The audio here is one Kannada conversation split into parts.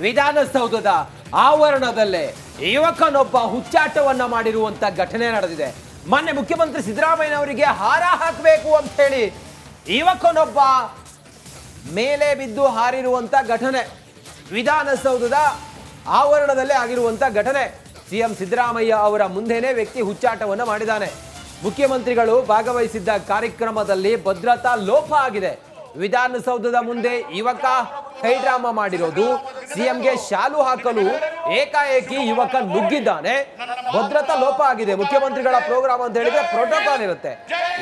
ವಿಧಾನಸೌಧದ ಆವರಣದಲ್ಲೇ ಯುವಕನೊಬ್ಬ ಹುಚ್ಚಾಟವನ್ನ ಮಾಡಿರುವಂತ ಘಟನೆ ನಡೆದಿದೆ. ಮೊನ್ನೆ ಮುಖ್ಯಮಂತ್ರಿ ಸಿದ್ದರಾಮಯ್ಯನವರಿಗೆ ಹಾರ ಹಾಕಬೇಕು ಅಂತ ಹೇಳಿ ಯುವಕನೊಬ್ಬ ಮೇಲೆ ಬಿದ್ದು ಹಾರಿರುವಂತ ಘಟನೆ. ವಿಧಾನಸೌಧದ ಆವರಣದಲ್ಲೇ ಆಗಿರುವಂತ ಘಟನೆ. ಸಿಎಂ ಸಿದ್ದರಾಮಯ್ಯ ಅವರ ಮುಂದೆನೆ ವ್ಯಕ್ತಿ ಹುಚ್ಚಾಟವನ್ನು ಮಾಡಿದ್ದಾನೆ. ಮುಖ್ಯಮಂತ್ರಿಗಳು ಭಾಗವಹಿಸಿದ್ದ ಕಾರ್ಯಕ್ರಮದಲ್ಲಿ ಭದ್ರತಾ ಲೋಪ ಆಗಿದೆ. ವಿಧಾನಸೌಧದ ಮುಂದೆ ಯುವಕ ಹೈಡ್ರಾಮಾ ಮಾಡಿರೋದು. ಸಿಎಂಗೆ ಶಾಲು ಹಾಕಲು ಏಕಾಏಕಿ ಯುವಕ ನುಗ್ಗಿದ್ದಾನೆ. ಭದ್ರತಾ ಲೋಪ ಆಗಿದೆ. ಮುಖ್ಯಮಂತ್ರಿಗಳ ಪ್ರೋಗ್ರಾಮ್ ಅಂತ ಹೇಳಿದ್ರೆ ಪ್ರೋಟೋಕಾಲ್ ಇರುತ್ತೆ.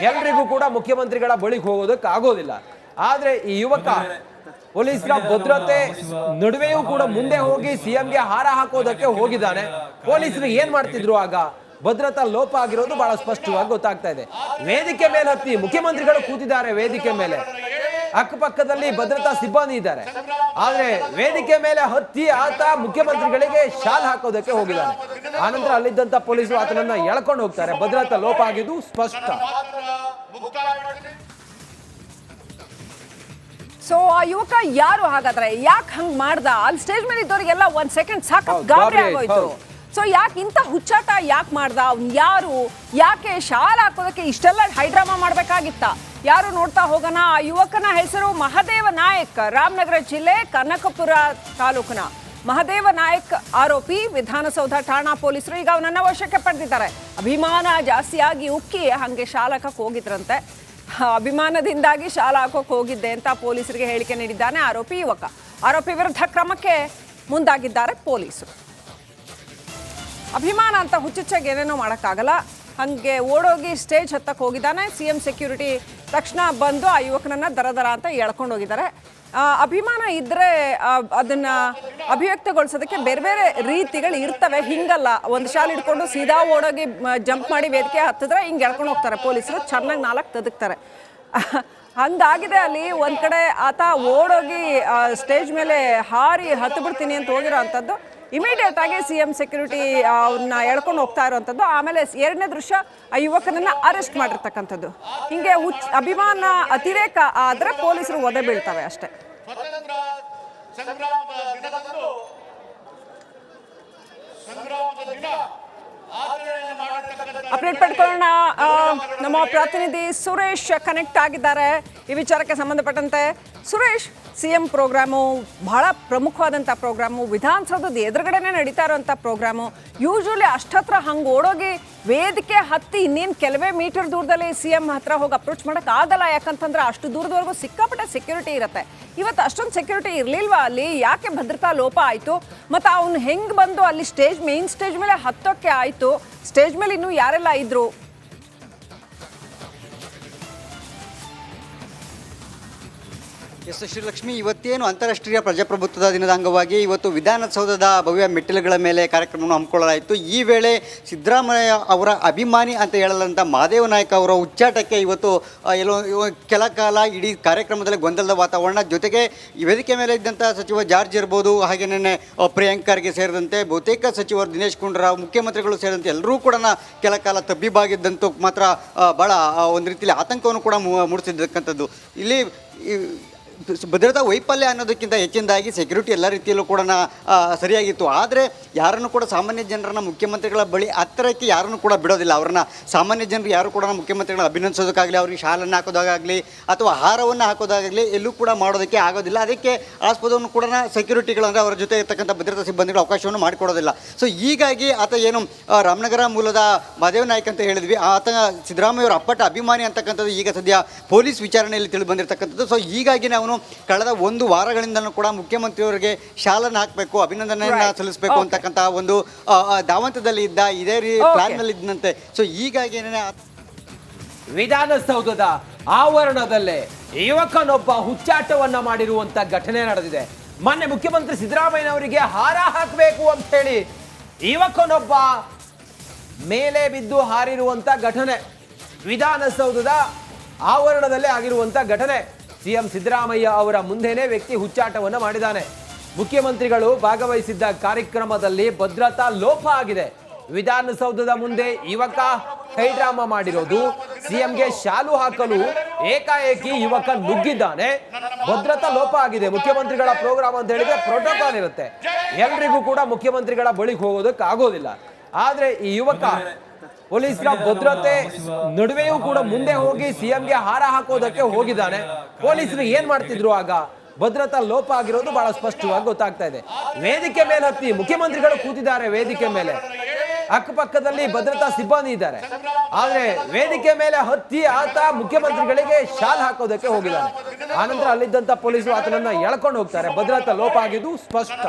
ಎಲ್ರಿಗೂ ಕೂಡ ಮುಖ್ಯಮಂತ್ರಿಗಳ ಬಳಿಗೆ ಹೋಗೋದಕ್ಕೆ ಆಗೋದಿಲ್ಲ. ಆದ್ರೆ ಈ ಯುವಕ ಪೊಲೀಸರ ಭದ್ರತೆ ನಡುವೆಯೂ ಕೂಡ ಮುಂದೆ ಹೋಗಿ ಸಿಎಂಗೆ ಹಾರ ಹಾಕೋದಕ್ಕೆ ಹೋಗಿದ್ದಾನೆ. ಪೊಲೀಸರು ಏನ್ ಮಾಡ್ತಿದ್ರು ಆಗ? ಭದ್ರತಾ ಲೋಪ ಆಗಿರೋದು ಬಹಳ ಸ್ಪಷ್ಟವಾಗಿ ಗೊತ್ತಾಗ್ತಾ ಇದೆ. ವೇದಿಕೆ ಮೇಲೆ ಹತ್ತಿ ಮುಖ್ಯಮಂತ್ರಿಗಳು ಕೂತಿದ್ದಾರೆ ವೇದಿಕೆ ಮೇಲೆ. ಅಕ್ಕಪಕ್ಕದಲ್ಲಿ ಭದ್ರತಾ ಸಿಬ್ಬಂದಿ ಇದ್ದಾರೆ. ಆದ್ರೆ ವೇದಿಕೆ ಮೇಲೆ ಹತ್ತಿ ಆತ ಮುಖ್ಯಮಂತ್ರಿಗಳಿಗೆ ಶಾಲ್ ಹಾಕೋದಕ್ಕೆ ಹೋಗಿದ್ದಾನೆ. ಆನಂತರ ಅಲ್ಲಿದ್ದಂತ ಪೊಲೀಸರು ಆತನನ್ನ ಎಳ್ಕೊಂಡು ಹೋಗ್ತಾರೆ. ಭದ್ರತಾ ಲೋಪ ಆಗಿದ್ದು ಸ್ಪಷ್ಟ. ಸೊ ಆ ಯುವಕ ಯಾರು ಹಾಗಾದ್ರೆ? ಯಾಕೆ ಹಂಗ್ ಮಾಡ್ದ? ಅಲ್ಲಿ ಸ್ಟೇಜ್ ಮೇಲೆ ಇದ್ದವರಿಗೆಲ್ಲ ಒಂದ್ ಸೆಕೆಂಡ್ ಸಾಕು ಗಾಬರಿ ಆಗೋಯ್ತು. ಸೊ ಯಾಕೆ ಇಂಥ ಹುಚ್ಚಾಟ ಯಾಕೆ ಮಾಡ್ದ? ಅವ್ನು ಯಾರು? ಯಾಕೆ ಶಾಲ್ ಹಾಕೋದಕ್ಕೆ ಇಷ್ಟೆಲ್ಲ ಹೈಡ್ರಾಮಾ ಮಾಡ್ಬೇಕಾಗಿತ್ತ? ಯಾರು ನೋಡ್ತಾ ಹೋಗೋಣ? ಆ ಯುವಕನ ಹೆಸರು ಮಹದೇವ ನಾಯಕ್. ರಾಮನಗರ ಜಿಲ್ಲೆ ಕನಕಪುರ ತಾಲೂಕಿನ ಮಹದೇವ ನಾಯಕ್ ಆರೋಪಿ ವಿಧಾನಸೌಧ ಠಾಣಾ ಪೊಲೀಸರು ಈಗ ಅವನನ್ನ ವಶಕ್ಕೆ ಪಡೆದಿದ್ದಾರೆ. ಅಭಿಮಾನ ಜಾಸ್ತಿಯಾಗಿ ಉಕ್ಕಿ ಹಂಗೆ ಶಾಲಕಕ್ಕೆ ಹೋಗಿದ್ರಂತೆ. ಅಭಿಮಾನದಿಂದಾಗಿ ಶಾಲಾ ಹಾಕೋಕೆ ಹೋಗಿದ್ದೆ ಅಂತ ಪೊಲೀಸರಿಗೆ ಹೇಳಿಕೆ ನೀಡಿದ್ದಾನೆ ಆರೋಪಿ ಯುವಕ. ಆರೋಪಿ ವಿರುದ್ಧ ಕ್ರಮಕ್ಕೆ ಮುಂದಾಗಿದ್ದಾರೆ ಪೊಲೀಸರು. ಅಭಿಮಾನ ಅಂತ ಹುಚ್ಚುಚ್ಚಾಗಿ ಏನೇನೋ ಮಾಡೋಕ್ಕಾಗಲ್ಲ. ಹಾಗೆ ಓಡೋಗಿ ಸ್ಟೇಜ್ ಹತ್ತಕ್ಕೆ ಹೋಗಿದ್ದಾನೆ. ಸಿ ಎಂ ಸೆಕ್ಯೂರಿಟಿ ತಕ್ಷಣ ಬಂದು ಆ ಯುವಕನನ್ನ ದರ ದರ ಅಂತ ಎಳ್ಕೊಂಡು ಹೋಗಿದ್ದಾರೆ. ಅಭಿಮಾನ ಇದ್ರೆ ಅದನ್ನ ಅಭಿವ್ಯಕ್ತಗೊಳಿಸೋದಕ್ಕೆ ಬೇರೆ ಬೇರೆ ರೀತಿಗಳು ಇರ್ತವೆ. ಹಿಂಗಲ್ಲ, ಒಂದು ಶಾಲೆ ಹಿಡ್ಕೊಂಡು ಸೀದಾ ಓಡೋಗಿ ಜಂಪ್ ಮಾಡಿ ವೇದಿಕೆ ಹತ್ತಿದ್ರೆ ಹಿಂಗೆ ಎಳ್ಕೊಂಡು ಹೋಗ್ತಾರೆ. ಪೊಲೀಸರು ಚೆನ್ನಾಗಿ ನಾಲ್ಕು ತದಕ್ತಾರೆ. ಹಂಗಾಗಿದೆ ಅಲ್ಲಿ ಒಂದ್ ಕಡೆ ಆತ ಓಡೋಗಿ ಸ್ಟೇಜ್ ಮೇಲೆ ಹಾರಿ ಹತ್ತು ಬಿಡ್ತೀನಿ ಅಂತ ಹೋಗಿರೋ ಅಂಥದ್ದು. ಇಮಿಡಿಯೇಟ್ ಆಗಿ ಸಿ ಎಂ ಸೆಕ್ಯೂರಿಟಿ ಅವ್ರನ್ನ ಎಳ್ಕೊಂಡು ಹೋಗ್ತಾ ಇರೋವಂಥದ್ದು. ಆಮೇಲೆ ಎರಡನೇ ದೃಶ್ಯ, ಆ ಯುವಕನನ್ನ ಅರೆಸ್ಟ್ ಮಾಡಿರ್ತಕ್ಕಂಥದ್ದು. ಹಿಂಗೆ ಹುಚ್ಚ ಅಭಿಮಾನ ಅತಿರೇಕ ಆದ್ರೆ ಪೊಲೀಸರು ಒದೆ ಬೀಳ್ತವೆ ಅಷ್ಟೇ. ಅಪ್ಡೇಟ್ ಪಡ್ಕೊಳ್ಳೋಣ ನಮ್ಮ ಪ್ರತಿನಿಧಿ ಸುರೇಶ್ ಕನೆಕ್ಟ್ ಆಗಿದ್ದಾರೆ. ಈ ವಿಚಾರಕ್ಕೆ ಸಂಬಂಧಪಟ್ಟಂತೆ. ಸುರೇಶ್ ಸಿಎಂ ಪ್ರೋಗ್ರಾಮು, ಬಹಳ ಪ್ರಮುಖವಾದಂಥ ಪ್ರೋಗ್ರಾಮು, ವಿಧಾನಸೌಧದ ಎದುರುಗಡೆನೇ ನಡೀತಾ ಇರೋವಂಥ ಪ್ರೋಗ್ರಾಮು. ಯೂಶ್ವಲಿ ಅಷ್ಟತ್ರ ಹಂಗೆ ಓಡೋಗಿ ವೇದಿಕೆ ಹತ್ತಿ ಇನ್ನೇನು ಕೆಲವೇ ಮೀಟರ್ ದೂರದಲ್ಲಿ ಸಿ ಎಂ ಹತ್ರ ಹೋಗಿ ಅಪ್ರೋಚ್ ಮಾಡೋಕೆ ಆಗಲ್ಲ. ಯಾಕಂತಂದ್ರೆ ಅಷ್ಟು ದೂರದವರೆಗೂ ಸಿಕ್ಕಾಪಟ್ಟೆ ಸೆಕ್ಯೂರಿಟಿ ಇರುತ್ತೆ. ಇವತ್ತು ಅಷ್ಟೊಂದು ಸೆಕ್ಯೂರಿಟಿ ಇರಲಿಲ್ವಾ? ಅಲ್ಲಿ ಯಾಕೆ ಭದ್ರತಾ ಲೋಪ ಆಯಿತು? ಮತ್ತು ಅವನು ಹೆಂಗೆ ಬಂದು ಅಲ್ಲಿ ಸ್ಟೇಜ್ ಮೇನ್ ಸ್ಟೇಜ್ ಮೇಲೆ ಹತ್ತೋಕ್ಕೆ ಆಯಿತು? ಸ್ಟೇಜ್ ಮೇಲೆ ಇನ್ನೂ ಯಾರೆಲ್ಲ ಇದ್ರು? ಎಸ್ ಶ್ರೀಲಕ್ಷ್ಮಿ, ಇವತ್ತೇನು ಅಂತಾರಾಷ್ಟ್ರೀಯ ಪ್ರಜಾಪ್ರಭುತ್ವದ ದಿನದ ಅಂಗವಾಗಿ ಇವತ್ತು ವಿಧಾನಸೌಧದ ಭವ್ಯ ಮೆಟ್ಟಿಲುಗಳ ಮೇಲೆ ಕಾರ್ಯಕ್ರಮವನ್ನು ಹಮ್ಮಿಕೊಳ್ಳಲಾಯಿತು. ಈ ವೇಳೆ ಸಿದ್ದರಾಮಯ್ಯ ಅವರ ಅಭಿಮಾನಿ ಅಂತ ಹೇಳಲಂಥ ಮಹಾದೇವ ನಾಯಕ್ ಅವರ ಉಚ್ಚಾಟಕ್ಕೆ ಇವತ್ತು ಎಲ್ಲೋ ಕೆಲ ಕಾಲ ಇಡೀ ಕಾರ್ಯಕ್ರಮದಲ್ಲಿ ಗೊಂದಲದ ವಾತಾವರಣ. ಜೊತೆಗೆ ವೇದಿಕೆ ಮೇಲೆ ಇದ್ದಂಥ ಸಚಿವ ಜಾರ್ಜ್ ಇರ್ಬೋದು ಹಾಗೆಯೇ ಪ್ರಿಯಾಂಕ್ ಖರ್ಗೆ ಸೇರಿದಂತೆ ಬಹುತೇಕ ಸಚಿವರು ದಿನೇಶ್ ಗುಂಡೂರಾವ್, ಮುಖ್ಯಮಂತ್ರಿಗಳು ಸೇರಿದಂತೆ ಎಲ್ಲರೂ ಕೂಡ ಕೆಲ ಕಾಲ ತಬ್ಬಿಬಾಗಿದ್ದಂತೂ ಮಾತ್ರ ಭಾಳ ಒಂದು ರೀತಿಯಲ್ಲಿ ಆತಂಕವನ್ನು ಕೂಡ ಮೂಡಿಸಿದ್ದಕ್ಕಂಥದ್ದು. ಇಲ್ಲಿ ಭದ್ರತಾ ವೈಫಲ್ಯ ಅನ್ನೋದಕ್ಕಿಂತ ಹೆಚ್ಚಿನದಾಗಿ ಸೆಕ್ಯೂರಿಟಿ ಎಲ್ಲ ರೀತಿಯಲ್ಲೂ ಕೂಡ ಸರಿಯಾಗಿತ್ತು. ಆದರೆ ಯಾರನ್ನು ಕೂಡ ಸಾಮಾನ್ಯ ಜನರನ್ನ ಮುಖ್ಯಮಂತ್ರಿಗಳ ಬಳಿ ಹತ್ತಿರಕ್ಕೆ ಯಾರನ್ನು ಕೂಡ ಬಿಡೋದಿಲ್ಲ. ಅವ್ರನ್ನ ಸಾಮಾನ್ಯ ಜನರು ಯಾರು ಕೂಡ ಮುಖ್ಯಮಂತ್ರಿಗಳನ್ನ ಅಭಿನಂದಿಸೋದಕ್ಕಾಗಲಿ, ಅವ್ರಿಗೆ ಶಾಲನ್ನು ಹಾಕೋದಾಗಲಿ ಅಥವಾ ಆಹಾರವನ್ನು ಹಾಕೋದಾಗಲಿ ಎಲ್ಲೂ ಕೂಡ ಮಾಡೋದಕ್ಕೆ ಆಗೋದಿಲ್ಲ. ಅದಕ್ಕೆ ಆಸ್ಪದವನ್ನು ಕೂಡ ಸೆಕ್ಯೂರಿಟಿಗಳು ಅಂದರೆ ಅವರ ಜೊತೆ ಇರ್ತಕ್ಕಂಥ ಭದ್ರತಾ ಸಿಬ್ಬಂದಿಗಳು ಅವಕಾಶವನ್ನು ಮಾಡಿಕೊಡೋದಿಲ್ಲ. ಸೊ ಹೀಗಾಗಿ ಆತ ಏನು ರಾಮನಗರ ಮೂಲದ ಮಹದೇವ್ ನಾಯ್ಕ್ ಅಂತ ಹೇಳಿದ್ವಿ. ಆತ ಸಿದ್ದರಾಮಯ್ಯ ಅವರ ಅಪ್ಪಟ ಅಭಿಮಾನಿ ಅಂತಕ್ಕಂಥದ್ದು ಈಗ ಸದ್ಯ ಪೊಲೀಸ್ ವಿಚಾರಣೆಯಲ್ಲಿ ತಿಳಿದು ಬಂದಿರತಕ್ಕಂಥದ್ದು. ಸೊ ಹೀಗಾಗಿ ನಾವು ಕಳೆದ ಒಂದು ವಾರಗಳಿಂದಲೂ ಕೂಡ ಮುಖ್ಯಮಂತ್ರಿಯವರಿಗೆ ಶಾಲನ್ನು ಹಾಕಬೇಕು ಅಭಿನಂದನೆಯನ್ನ. ಸಲ್ಲಿಸಬೇಕು ಅಂತಕ್ಕಂತಹ ಅಂತಕ್ಕಂಥ ಒಂದು ಧಾವಂತದಲ್ಲಿ ಇದ್ದ ಇದೇ ರೀ Okay. ಪ್ಲಾನ್ನಲ್ಲಿ ಇದ್ದಂತೆ. ಸೊ ಹೀಗಾಗಿ ಏನೇ ವಿಧಾನಸೌಧದ ಆವರಣದಲ್ಲೇ ಯುವಕನೊಬ್ಬ ಹುಚ್ಚಾಟವನ್ನ ಮಾಡಿರುವಂತ ಘಟನೆ ನಡೆದಿದೆ. ಮೊನ್ನೆ ಮುಖ್ಯಮಂತ್ರಿ ಸಿದ್ದರಾಮಯ್ಯನವರಿಗೆ ಹಾರ ಹಾಕಬೇಕು ಅಂತ ಹೇಳಿ ಯುವಕನೊಬ್ಬ ಮೇಲೆ ಬಿದ್ದು ಹಾರಿರುವಂತ ಘಟನೆ. ವಿಧಾನಸೌಧದ ಆವರಣದಲ್ಲೇ ಆಗಿರುವಂತ ಘಟನೆ. ಸಿಎಂ ಸಿದ್ದರಾಮಯ್ಯ ಅವರ ಮುಂದೆನೇ ವ್ಯಕ್ತಿ ಹುಚ್ಚಾಟವನ್ನು ಮಾಡಿದ್ದಾನೆ. ಮುಖ್ಯಮಂತ್ರಿಗಳು ಭಾಗವಹಿಸಿದ್ದ ಕಾರ್ಯಕ್ರಮದಲ್ಲಿ ಭದ್ರತಾ ಲೋಪ ಆಗಿದೆ. ವಿಧಾನಸೌಧದ ಮುಂದೆ ಯುವಕ ಹೈಡ್ರಾಮಾ ಮಾಡಿರೋದು. ಸಿಎಂಗೆ ಶಾಲು ಹಾಕಲು ಏಕಾಏಕಿ ಯುವಕ ನುಗ್ಗಿದ್ದಾನೆ. ಭದ್ರತಾ ಲೋಪ ಆಗಿದೆ. ಮುಖ್ಯಮಂತ್ರಿಗಳ ಪ್ರೋಗ್ರಾಮ್ ಅಂತ ಹೇಳಿದ್ರೆ ಪ್ರೋಟೋಕಾಲ್ ಇರುತ್ತೆ. ಎಲ್ರಿಗೂ ಕೂಡ ಮುಖ್ಯಮಂತ್ರಿಗಳ ಬಳಿಗೆ ಹೋಗೋದಕ್ಕೆ ಆಗೋದಿಲ್ಲ ಆದ್ರೆ ಈ ಯುವಕ ಪೊಲೀಸರ ಭದ್ರತೆ ನಡುವೆಯೂ ಕೂಡ ಮುಂದೆ ಹೋಗಿ ಸಿಎಂಗೆ ಹಾರ ಹಾಕೋದಕ್ಕೆ ಹೋಗಿದ್ದಾನೆ. ಪೊಲೀಸರು ಏನ್ ಮಾಡ್ತಿದ್ರು ಆಗ? ಭದ್ರತಾ ಲೋಪ ಆಗಿರೋದು ಬಹಳ ಸ್ಪಷ್ಟವಾಗಿ ಗೊತ್ತಾಗ್ತಾ ಇದೆ. ವೇದಿಕೆ ಮೇಲೆ ಹತ್ತಿ ಮುಖ್ಯಮಂತ್ರಿಗಳು ಕೂತಿದ್ದಾರೆ ವೇದಿಕೆ ಮೇಲೆ. ಅಕ್ಕಪಕ್ಕದಲ್ಲಿ ಭದ್ರತಾ ಸಿಬ್ಬಂದಿ ಇದ್ದಾರೆ. ಆದ್ರೆ ವೇದಿಕೆ ಮೇಲೆ ಹತ್ತಿ ಆತ ಮುಖ್ಯಮಂತ್ರಿಗಳಿಗೆ ಶಾಲ್ ಹಾಕೋದಕ್ಕೆ ಹೋಗಿದ್ದಾನೆ. ಆನಂತರ ಅಲ್ಲಿದ್ದಂತ ಪೊಲೀಸರು ಆತನನ್ನ ಎಳ್ಕೊಂಡು ಹೋಗ್ತಾರೆ. ಭದ್ರತಾ ಲೋಪ ಆಗಿದ್ದು ಸ್ಪಷ್ಟ.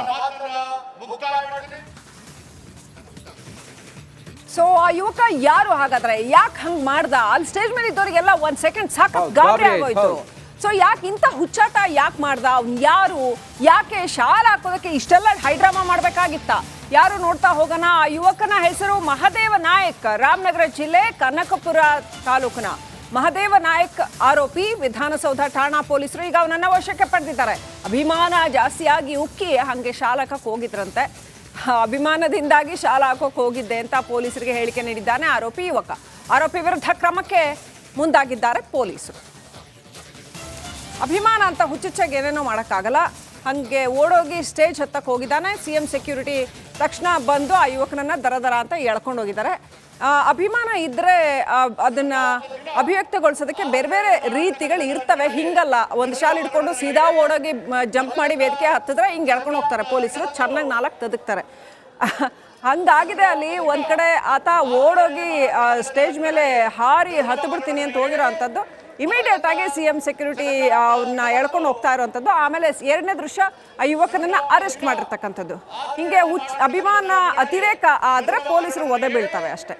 ಸೊ ಆ ಯುವಕ ಯಾರು ಹಾಗಾದ್ರೆ? ಯಾಕೆ ಹಂಗ್ ಮಾಡ್ದ? ಅಲ್ಲಿ ಸ್ಟೇಜ್ ಮೇಲೆ ಇದ್ದವರಿಗೆಲ್ಲ ಒಂದ್ ಸೆಕೆಂಡ್ ಸಾಕು ಗಾಬರಿ ಆಗೋಯ್ತು. ಸೊ ಯಾಕೆ ಇಂಥ ಹುಚ್ಚಾಟ ಯಾಕೆ ಮಾಡ್ದ? ಅವ್ನು ಯಾರು? ಯಾಕೆ ಶಾಲ್ ಹಾಕೋದಕ್ಕೆ ಇಷ್ಟೆಲ್ಲ ಹೈಡ್ರಾಮಾ ಮಾಡ್ಬೇಕಾಗಿತ್ತ? ಯಾರು ನೋಡ್ತಾ ಹೋಗೋಣ? ಆ ಯುವಕನ ಹೆಸರು ಮಹದೇವ ನಾಯಕ್ ರಾಮನಗರ ಜಿಲ್ಲೆ ಕನಕಪುರ ತಾಲೂಕಿನ. ಮಹದೇವ ನಾಯಕ್ ಆರೋಪಿ ವಿಧಾನಸೌಧ ಠಾಣಾ ಪೊಲೀಸರು ಈಗ ಅವನನ್ನ ವಶಕ್ಕೆ ಪಡೆದಿದ್ದಾರೆ. ಅಭಿಮಾನ ಜಾಸ್ತಿಯಾಗಿ ಉಕ್ಕಿ ಹಂಗೆ ಶಾಲಕಕ್ಕೆ ಹೋಗಿದ್ರಂತೆ. ಅಭಿಮಾನದಿಂದಾಗಿ ಶಾಲಾ ಹಾಕೋಕೆ ಹೋಗಿದ್ದೆ ಅಂತ ಪೊಲೀಸರಿಗೆ ಹೇಳಿಕೆ ನೀಡಿದ್ದಾನೆ ಆರೋಪಿ ಯುವಕ. ಆರೋಪಿ ವಿರುದ್ಧ ಕ್ರಮಕ್ಕೆ ಮುಂದಾಗಿದ್ದಾರೆ ಪೊಲೀಸರು. ಅಭಿಮಾನ ಅಂತ ಹುಚ್ಚುಚ್ಚಾಗಿ ಏನೇನೋ ಮಾಡೋಕ್ಕಾಗಲ್ಲ. ಹಂಗೆ ಓಡೋಗಿ ಸ್ಟೇಜ್ ಹತ್ತಕ್ಕೆ ಹೋಗಿದ್ದಾನೆ. ಸಿ ಎಂ ಸೆಕ್ಯೂರಿಟಿ ತಕ್ಷಣ ಬಂದು ಆ ಯುವಕನನ್ನು ದರ ದರ ಅಂತ ಎಳ್ಕೊಂಡು ಹೋಗಿದ್ದಾರೆ ಅಭಿಮಾನ ಇದ್ದರೆ ಅದನ್ನು ಅದನ್ನ ಅಭಿವ್ಯಕ್ತಗೊಳಿಸೋದಕ್ಕೆ ಬೇರೆ ಬೇರೆ ರೀತಿಗಳು ಇರ್ತವೆ. ಹಿಂಗಲ್ಲ, ಒಂದು ಶಾಲೆ ಹಿಡ್ಕೊಂಡು ಸೀದಾ ಓಡೋಗಿ ಜಂಪ್ ಮಾಡಿ ವೇದಿಕೆ ಹತ್ತಿದ್ರೆ ಹಿಂಗೆ ಎಳ್ಕೊಂಡು ಹೋಗ್ತಾರೆ. ಪೊಲೀಸರು ಚೆನ್ನಾಗಿ ನಾಲ್ಕು ತದಕ್ತಾರೆ. ಹಂಗಾಗಿದೆ ಅಲ್ಲಿ ಒಂದು ಕಡೆ ಆತ ಓಡೋಗಿ ಸ್ಟೇಜ್ ಮೇಲೆ ಹಾರಿ ಹತ್ತು ಬಿಡ್ತೀನಿ ಅಂತ ಹೋಗಿರೋ ಅಂಥದ್ದು. ಇಮಿಡಿಯೇಟ್ ಆಗಿ ಸಿ ಎಂ ಸೆಕ್ಯೂರಿಟಿ ಅವ್ರನ್ನ ಎಳ್ಕೊಂಡು ಹೋಗ್ತಾ ಇರುವಂಥದ್ದು ಆಮೇಲೆ ಎರಡನೇ ದೃಶ್ಯ, ಆ ಯುವಕನನ್ನ ಅರೆಸ್ಟ್ ಮಾಡಿರ್ತಕ್ಕಂಥದ್ದು. ಹಿಂಗೆ ಉಚ್ ಅಭಿಮಾನ ಅತಿರೇಕ ಆದ್ರೆ ಪೊಲೀಸರು ಒದೆ ಬೀಳ್ತವೆ ಅಷ್ಟೇ.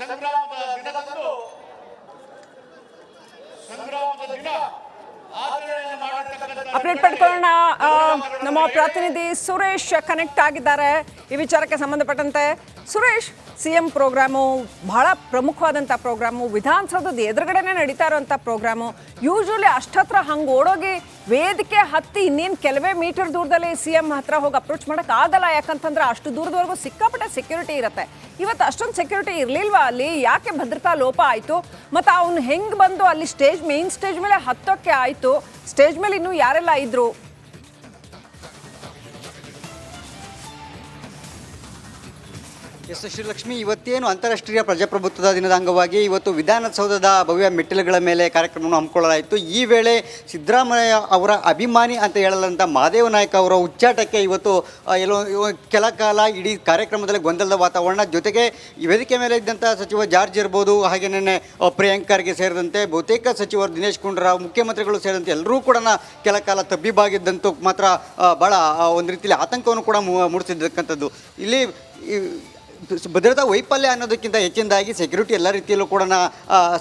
ಸಂಗ್ರಾಮದ ದಿನದಂದು ಸಂಗ್ರಾಮದ ದಿನ ಅಪ್ಡೇಟ್ ಪಡ್ಕೊಳ್ಳೋಣ. ನಮ್ಮ ಪ್ರತಿನಿಧಿ ಸುರೇಶ್ ಕನೆಕ್ಟ್ ಆಗಿದ್ದಾರೆ. ಈ ವಿಚಾರಕ್ಕೆ ಸಂಬಂಧಪಟ್ಟಂತೆ ಸುರೇಶ್ ಸಿ ಎಂ ಪ್ರೋಗ್ರಾಮು, ಬಹಳ ಪ್ರಮುಖವಾದಂಥ ಪ್ರೋಗ್ರಾಮು, ವಿಧಾನಸೌಧದ ಎದುರುಗಡೆನೆ ನಡೀತಾ ಇರೋಂಥ ಪ್ರೋಗ್ರಾಮು. ಯೂಶ್ವಲಿ ಅಷ್ಟತ್ರ ಹಂಗೆ ಓಡೋಗಿ ವೇದಿಕೆ ಹತ್ತಿ ಇನ್ನೇನು ಕೆಲವೇ ಮೀಟರ್ ದೂರದಲ್ಲಿ ಸಿ ಎಂ ಹತ್ರ ಹೋಗಿ ಅಪ್ರೋಚ್ ಮಾಡೋಕೆ ಆಗಲ್ಲ. ಯಾಕಂತಂದ್ರೆ ಅಷ್ಟು ದೂರದವರೆಗೂ ಸಿಕ್ಕಾಪಟ್ಟೆ ಸೆಕ್ಯೂರಿಟಿ ಇರುತ್ತೆ. ಇವತ್ತು ಅಷ್ಟೊಂದು ಸೆಕ್ಯೂರಿಟಿ ಇರಲಿಲ್ವಾ? ಅಲ್ಲಿ ಯಾಕೆ ಭದ್ರತಾ ಲೋಪ ಆಯಿತು? ಮತ್ತು ಅವನು ಹೆಂಗೆ ಬಂದು ಅಲ್ಲಿ ಸ್ಟೇಜ್, ಮೇನ್ ಸ್ಟೇಜ್ ಮೇಲೆ ಹತ್ತೋಕ್ಕೆ ಆಯಿತು? ಸ್ಟೇಜ್ ಮೇಲೆ ಇನ್ನೂ ಯಾರೆಲ್ಲ ಇದ್ರು? ಎಸ್ ಶ್ರೀಲಕ್ಷ್ಮಿ, ಇವತ್ತೇನು ಅಂತಾರಾಷ್ಟ್ರೀಯ ಪ್ರಜಾಪ್ರಭುತ್ವದ ದಿನದ ಅಂಗವಾಗಿ ಇವತ್ತು ವಿಧಾನಸೌಧದ ಭವ್ಯ ಮೆಟ್ಟಿಲುಗಳ ಮೇಲೆ ಕಾರ್ಯಕ್ರಮವನ್ನು ಹಮ್ಮಿಕೊಳ್ಳಲಾಯಿತು. ಈ ವೇಳೆ ಸಿದ್ದರಾಮಯ್ಯ ಅವರ ಅಭಿಮಾನಿ ಅಂತ ಹೇಳಲಂತ ಮಹಾದೇವ ನಾಯಕ ಅವರ ಉಚ್ಚಾಟಕ್ಕೆ ಇವತ್ತು ಎಲ್ಲೋ ಕೆಲ ಕಾಲ ಇಡೀ ಕಾರ್ಯಕ್ರಮದಲ್ಲಿ ಗೊಂದಲದ ವಾತಾವರಣ. ಜೊತೆಗೆ ವೇದಿಕೆ ಮೇಲೆ ಇದ್ದಂಥ ಸಚಿವ ಜಾರ್ಜ್ ಇರ್ಬೋದು, ಹಾಗೆ ನಿನ್ನೆ ಪ್ರಿಯಾಂಕರ್ಗೆ ಸೇರಿದಂತೆ ಬಹುತೇಕ ಸಚಿವರು ದಿನೇಶ್ ಗುಂಡೂರಾವ್, ಮುಖ್ಯಮಂತ್ರಿಗಳು ಸೇರಿದಂತೆ ಎಲ್ಲರೂ ಕೂಡ ಕೆಲ ಕಾಲ ತಬ್ಬಿಬಾಗಿದ್ದಂತೂ ಮಾತ್ರ ಭಾಳ ಒಂದು ರೀತಿಯಲ್ಲಿ ಆತಂಕವನ್ನು ಕೂಡ ಮೂಡಿಸಿದ್ದಕ್ಕಂಥದ್ದು. ಇಲ್ಲಿ ಭದ್ರತಾ ವೈಫಲ್ಯ ಅನ್ನೋದಕ್ಕಿಂತ ಹೆಚ್ಚಿನದಾಗಿ ಸೆಕ್ಯೂರಿಟಿ ಎಲ್ಲ ರೀತಿಯಲ್ಲೂ ಕೂಡ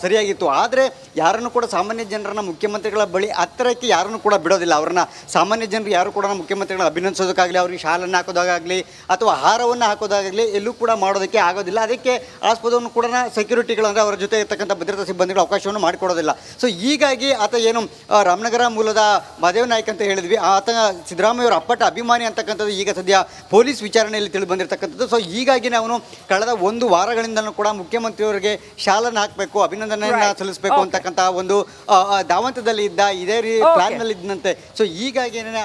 ಸರಿಯಾಗಿತ್ತು. ಆದರೆ ಯಾರನ್ನು ಕೂಡ ಸಾಮಾನ್ಯ ಜನರನ್ನ ಮುಖ್ಯಮಂತ್ರಿಗಳ ಬಳಿ ಹತ್ತಿರಕ್ಕೆ ಯಾರನ್ನು ಕೂಡ ಬಿಡೋದಿಲ್ಲ. ಅವ್ರನ್ನ ಸಾಮಾನ್ಯ ಜನರು ಯಾರು ಕೂಡ ಮುಖ್ಯಮಂತ್ರಿಗಳನ್ನ ಅಭಿನಂದಿಸೋದಕ್ಕಾಗಲಿ, ಅವ್ರಿಗೆ ಶಾಲನ್ನು ಹಾಕೋದಾಗಲಿ ಅಥವಾ ಆಹಾರವನ್ನು ಹಾಕೋದಾಗಲಿ ಎಲ್ಲೂ ಕೂಡ ಮಾಡೋದಕ್ಕೆ ಆಗೋದಿಲ್ಲ. ಅದಕ್ಕೆ ಆಸ್ಪದವನ್ನು ಕೂಡ ಸೆಕ್ಯೂರಿಟಿಗಳು ಅಂದರೆ ಅವರ ಜೊತೆ ಇರ್ತಕ್ಕಂಥ ಭದ್ರತಾ ಸಿಬ್ಬಂದಿಗಳು ಅವಕಾಶವನ್ನು ಮಾಡಿಕೊಡೋದಿಲ್ಲ. ಸೊ ಹೀಗಾಗಿ ಆತ ಏನು ರಾಮನಗರ ಮೂಲದ ಮಹದೇವ್ ನಾಯಕ್ ಅಂತ ಹೇಳಿದ್ವಿ. ಆತ ಸಿದ್ದರಾಮಯ್ಯ ಅವರ ಅಪ್ಪಟ ಅಭಿಮಾನಿ ಅಂತಕ್ಕಂಥದ್ದು ಈಗ ಸದ್ಯ ಪೊಲೀಸ್ ವಿಚಾರಣೆಯಲ್ಲಿ ತಿಳಿದು ಬಂದಿರತಕ್ಕಂಥದ್ದು. ಸೊ ಹೀಗಾಗಿ ನಾವು ಕಳೆದ ಒಂದು ವಾರಗಳಿಂದಲೂ ಕೂಡ ಮುಖ್ಯಮಂತ್ರಿಯವರಿಗೆ ಶಾಲನ್ನು ಹಾಕಬೇಕು ಅಭಿನಂದನೆಯನ್ನ. ಸಲ್ಲಿಸಬೇಕು ಅಂತಕ್ಕಂತಹ ಒಂದು ಧಾವಂತದಲ್ಲಿ ಇದ್ದ ಇದೇ ರೀತಿ ಪ್ಲಾನ್ನಲ್ಲಿ ಇದ್ದಂತೆ. ಸೊ ಹೀಗಾಗಿ ಏನೇನೆ